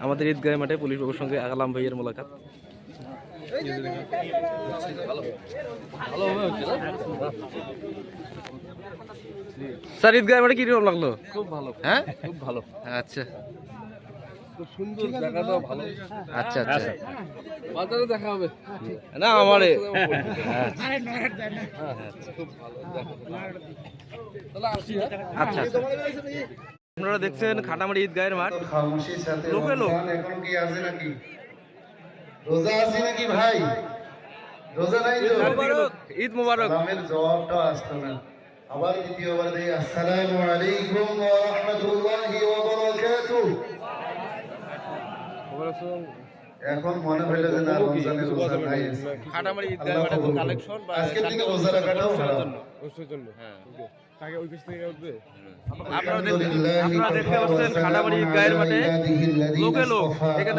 আমাদের ঈদগাহ মাঠে পুলিশ বাবুর সঙ্গে আগালাম ভাইয়ের মোলাকাত। স্যার ঈদগাহ মাঠে কীরকম লাগল? খুব ভালো। হ্যাঁ? খুব ভালো। আচ্ছা। সুন্দর জায়গাটাও ভালো। আচ্ছা আচ্ছা। বাজারে দেখা হবে। না আমার। খুব ভালো। আসি হ্যাঁ? আচ্ছা আচ্ছা। আপনারা দেখছেন খাটামারি ঈদগাহের মাঠ। লোকে লোক। এখন কি আছে নাকি? রোজা আছে নাকি ভাই? রোজা নাই তো? ঈদ মোবারক আমের জবাবটা আসতো না। আবার দ্বিতীয়বার দেই আসসালামু আলাইকুম ওয়া রাহমাতুল্লাহি ওয়া বারাকাতুহু। এখন মনে হইল যে না রমজানের রোজা নাই। খাটামারি ঈদগাহ কালেকশন বা রোজা রাখাটাও ভালো। জন্য। হ্যাঁ।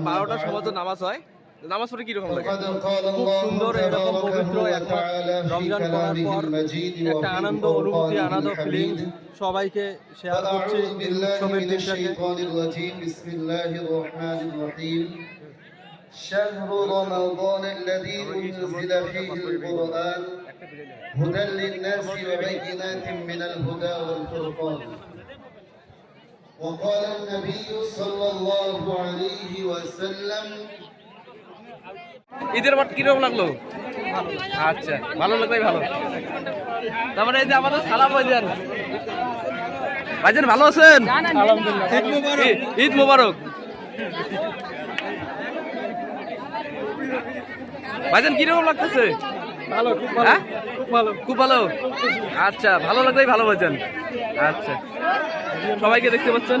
বারোটা সমাজ নামাজ হয়। নামাজ কি রকম লাগে? খুব সুন্দর এরকম পবিত্র একটা রমজান করার পর একটা আনন্দ অনুভূতি আনন্দ ফিলিং সবাইকে শেয়ার شهر رمضان الذي أنزل فيه القرآن هدى للناس وبينات من الهدى والفرقان وقال النبي صلى الله عليه وسلم ঈদের মাঠ কিরকম লাগলো আচ্ছা ভালো লাগলেই ভালো তারপরে এই যে আমাদের সালাম ভাইজান ভাইজান ভালো আছেন আলহামদুলিল্লাহ ঈদ মোবারক ভাইজান কীরকম লাগতেছে? ভালো খুব হ্যাঁ? খুব ভালো। খুব ভালো? আচ্ছা ভালো লাগলেই ভালো ভাইজান। আচ্ছা। সবাইকে দেখতে পাচ্ছেন?